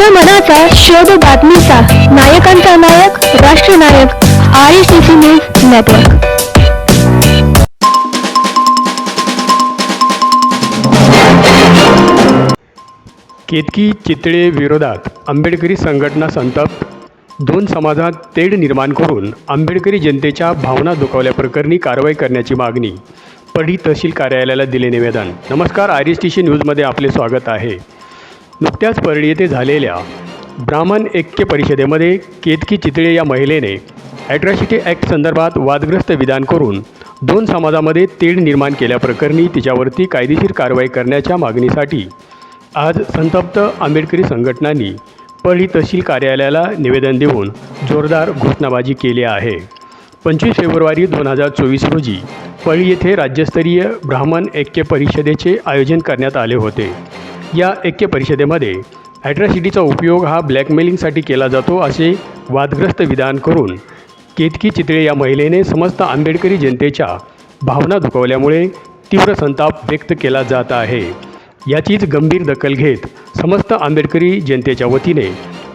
माझ्या मनाचा शोध बातमीचा. नायकांचा नायक राष्ट्रनायक R S T C news network. Ketaki Chitale विरोधात आंबेडकरी संघटना संतप्त. दोन समाजात तेढ निर्माण करून आंबेडकरी जनतेच्या भावना दुखावल्याप्रकरणी कारवाई करण्याची मागणी. पडी तहसील कार्यालयाला दिले निवेदन. नमस्कार आर एस टी सी न्यूजमध्ये आपले स्वागत आहे. नुकत्याच परळी येथे झालेल्या ब्राह्मण ऐक्य परिषदेमध्ये केतकी चितळे या महिलेने ॲट्रॉसिटी ॲक्ट संदर्भात वादग्रस्त विधान करून दोन समाजामध्ये तेढ निर्माण केल्याप्रकरणी तिच्यावरती कायदेशीर कारवाई करण्याच्या मागणीसाठी आज संतप्त आंबेडकरी संघटनांनी परळी तहसील कार्यालयाला निवेदन देऊन जोरदार घोषणाबाजी केली आहे. पंचवीस फेब्रुवारी दोन हजार चोवीस रोजी पळी येथे राज्यस्तरीय ब्राह्मण ऐक्य परिषदेचे आयोजन करण्यात आले होते. या ऐक्य परिषदेमध्ये ॲट्रॉसिटीचा उपयोग हा ब्लॅकमेलिंगसाठी केला जातो असे वादग्रस्त विधान करून केतकी चितळे या महिलेने समस्त आंबेडकरी जनतेच्या भावना दुखवल्यामुळे तीव्र संताप व्यक्त केला जात आहे. याचीच गंभीर दखल घेत समस्त आंबेडकरी जनतेच्या वतीने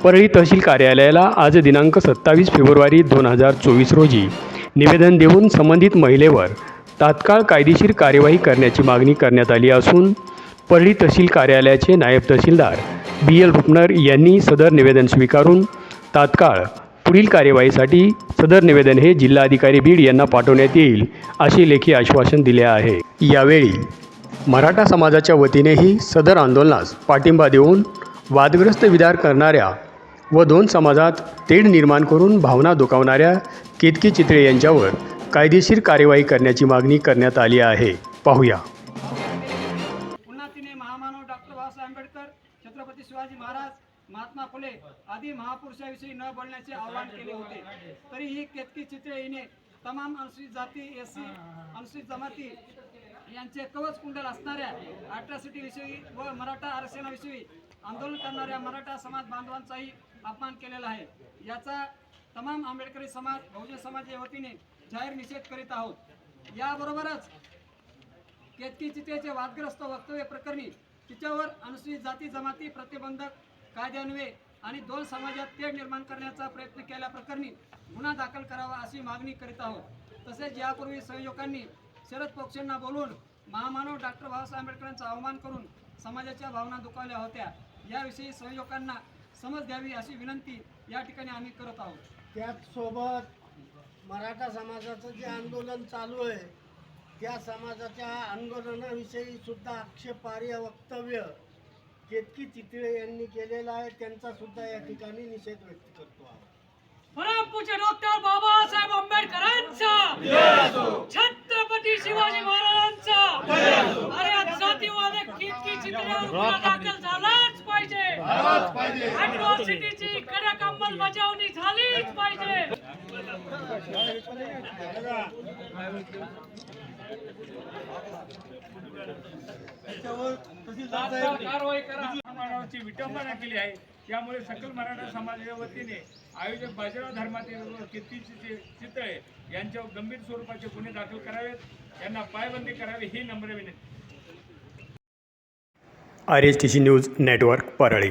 परळी तहसील कार्यालयाला आज दिनांक सत्तावीस फेब्रुवारी दोन हजार चोवीस रोजी निवेदन देऊन संबंधित महिलेवर तात्काळ कायदेशीर कार्यवाही करण्याची मागणी करण्यात आली असून परळी तहसील कार्यालयाचे नायब तहसीलदार बी एल रुपनर यांनी सदर निवेदन स्वीकारून तात्काळ पुढील कार्यवाहीसाठी सदर निवेदन हे जिल्हाधिकारी बीड यांना पाठवण्यात येईल असे लेखी आश्वासन दिले आहे. यावेळी मराठा समाजाच्या वतीनेही सदर आंदोलनास पाठिंबा देऊन वादग्रस्त विदार करणाऱ्या व दोन समाजात तेढ निर्माण करून भावना दुखावणाऱ्या केतकी चित्रे यांच्यावर कायदेशीर कार्यवाही करण्याची मागणी करण्यात आली आहे. पाहूया. महाराज महात्मा फुले आदी महापुरुषाविषयी न बोलण्याचे आवाहन केले होते. तरीही केतकी चित्रे हिने तमाम अनुसूचित जाती एस सी अनुसूचित जमाती यांचे कवच कुंडल असणाऱ्या अट्रॉसिटी विषयी व मराठा आरक्षणाविषयी आंदोलन करणाऱ्या मराठा समाज बांधवांचाही अपमान केलेला आहे. याचा तमाम आंबेडकरी समाज बहुजन समाजाच्या वतीने जाहीर निषेध करीत आहोत. याबरोबरच केतकी चितेचे वादग्रस्त वक्तव्य प्रकरणी तिच्यावर अनुसूचित जाती जमाती प्रतिबंधक कायद्यान्वये आणि दोन समाजात तेढ निर्माण करण्याचा प्रयत्न केल्याप्रकरणी गुन्हा दाखल करावा अशी मागणी करीत आहोत. तसेच यापूर्वी संयोजकांनी शरद पक्षांना बोलून महामानव डॉक्टर बाबासाहेब आंबेडकरांचा अवमान करून समाजाच्या भावना दुखावल्या होत्या. याविषयी संयोजकांना समज द्यावी अशी विनंती या ठिकाणी आम्ही करत आहोत. त्याचसोबत मराठा समाजाचं जे आंदोलन चालू आहे त्या समाजाच्या आंदोलनाविषयी सुद्धा आक्षेपार्ह वक्तव्य केतकी चितळे यांनी केलेलं आहे त्यांचा सुद्धा या ठिकाणी निषेध व्यक्त करतो परमपूज्य डॉक्टर बाबासाहेब आंबेडकरांचा छत्रपती शिवाजी महाराजांचा अरे जातीवाद किती गुन्हा दाखल झालाच पाहिजे. अॅट्रॉसिटीची कडक अंमलबजावणी झालीच पाहिजे. कारवाई विटंबना केली आहे. त्यामुळे सकल मराठा समाजाच्या वतीने आयोजक बाजीराव धर्मातील कीर्ती चितळे यांच्यावर गंभीर स्वरूपाचे गुन्हे दाखल करावेत. यांना पायबंदी करावी ही नम्र विनंती. R S T C news network Parli.